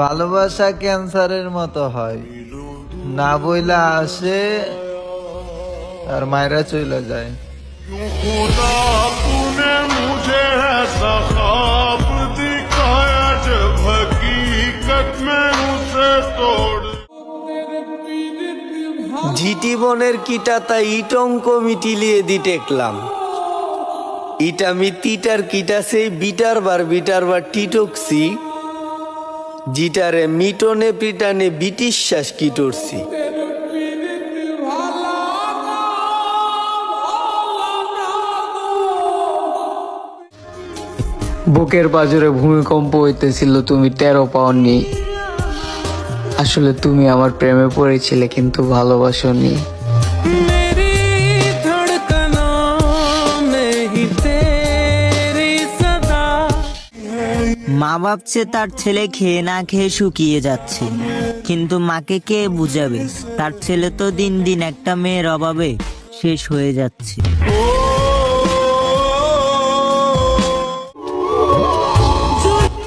ভালোবাসা ক্যান্সারের মতো হয়। না বইলা আসে আর মায়েরা চলে যায়। ঝিটি বনের কিটাতা ইটঙ্ক মিটিলিয়ে দিটেকলাম ইটা মিত্তিটার কিটা সেই বিটার বার বিটার বার টিটকসি। জিটারে মিটনে পিটানে বিটিশ্বাস কিটরসি বুকের পাজরে ভূমিকম্প হইতেছিল, তুমি টেরো পাওনি। আসলে তুমি আমার প্রেমে পড়েছিলে, কিন্তু ভালোবাসনি। মা ভাবছে তার ছেলে খেয়ে না খেয়ে শুকিয়ে যাচ্ছে। কিন্তু মাকে কে বুঝাবে? তার ছেলে তো দিন দিন একটা মেয়ের অভাবে শেষ হয়ে যাচ্ছে।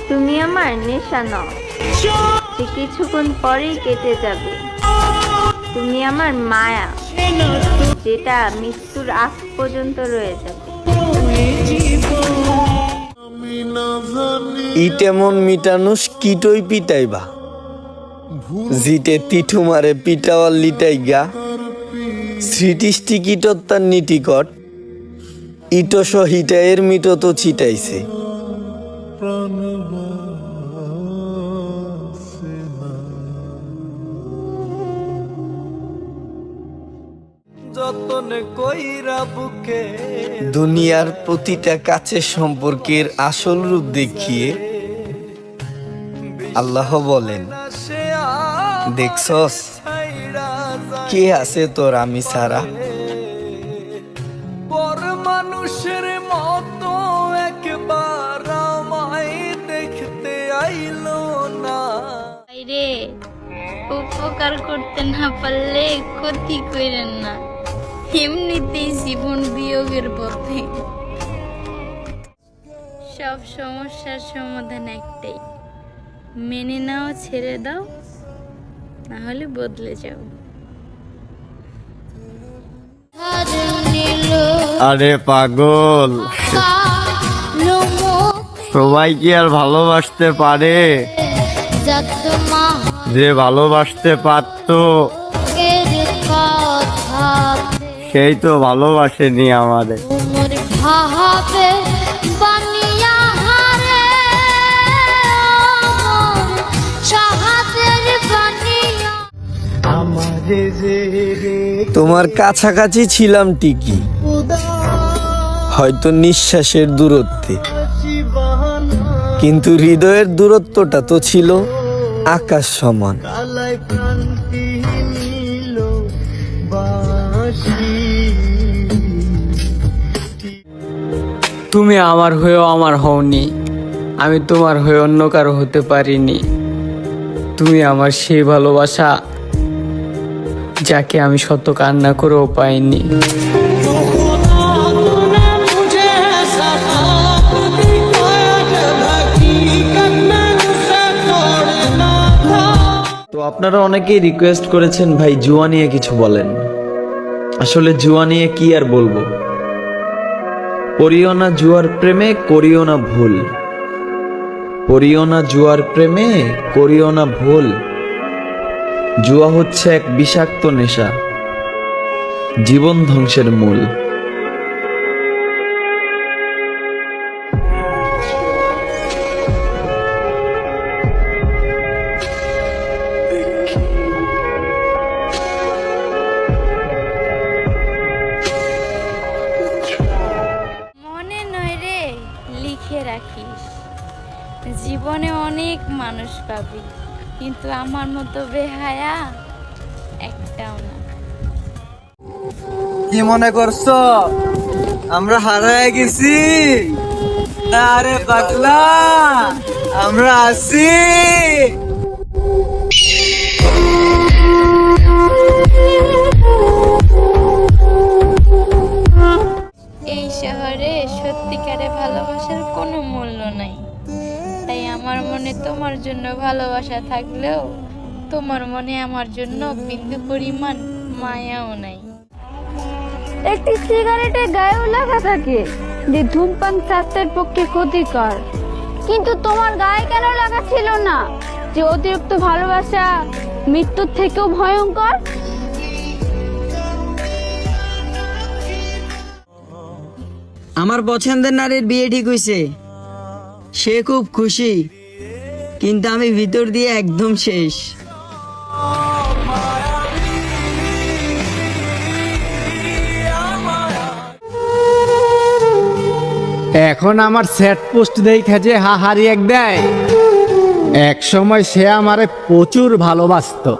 তুমি আমার নেশা নও। যে কিছুক্ষণ পরেই কেটে যাবে। তুমি আমার মায়া, যেটা মৃত্যুর আগ পর্যন্ত রয়ে যাবে। ইটেমন মিটানুস কিটই পিটাইবা। জিটে তিঠু মারে পিটাওয়াল লিটাইগা। স্মৃতিষ্টি কিটত্তার নিটিকট ইটস হিটায়ের মিটত ছিটাইছে। যতনে কইরা বুকে। দুনিয়ার প্রতিটা কাছে সম্পর্কের আসল রূপ দেখিয়ে আল্লাহ বলেন দেখছস কে আছে তোর আমি সারা পর মানুষের মতো একবার আমায় দেখতে আইলো না। রে উপকার করতে না পারলে ক্ষতি করেন না। এমনিতেই জীবন বিয়োগের পথে। সব সমস্যার সমাধান একটাই। মেনে নাও ছেড়ে দাও না হলে বদলে যাও। আরে পাগল। সবাই কি আর ভালোবাসতে পারে? যে ভালোবাসতে পারতো। সেই তো ভালোবাসেনি আমাদের। তোমার কাছাকাছি ছিলাম ঠিকই হয়তো নিঃশ্বাসের দূরত্বে। কিন্তু হৃদয়ের দূরত্বটা তো ছিল আকাশ সমান। তুমি আমার হয়েও আমার হওনি। আমি তোমার হয়ে অন্য কারও হতে পারিনি। তুমি আমার সেই ভালোবাসা যাকে আমি শত কান্না করেও পাইনি। তো আপনারা অনেকেই রিকোয়েস্ট করেছেন, ভাই, জুয়া নিয়ে কিছু বলেন। আসলে জুয়া নিয়ে কি আর বলব? পড়িও না জুয়ার প্রেমে, করিও না ভুল। করিও না জুয়ার প্রেমে, করিও না ভুল। জুয়া হচ্ছে এক বিষাক্ত নেশা, জীবন ধ্বংসের মূল। রাখিস জীবনে অনেক মানুষ পাবি, কিন্তু আমার মতো বেহায়া একটাও না। কি মনে করছ? আমরা হারায় গেছি। আরে পাগলা, আমরা আছি। আমার মনে তোমার জন্য ভালোবাসা থাকলেও তোমার মনে আমার জন্য বিন্দু পরিমাণ মায়াও নাই। একটি সিগারেটে গায়েও লেখা থাকে যে ধূমপান স্বাস্থ্যের পক্ষে ক্ষতিকর। কিন্তু তোমার গায়ে কেন লেখা ছিল না যে অতিরিক্ত ভালোবাসা মৃত্যুর থেকেও ভয়ঙ্কর? আমার পছন্দের নারীর বিয়ে ঠিক হয়েছে সে খুব খুশি, কিন্তু আমি ভিতর দিয়ে একদম শেষ। এখন আমার সেট পোস্ট দেখে যে হাহারি এক দেয়। এক সময় সে আমারে প্রচুর ভালোবাসতো।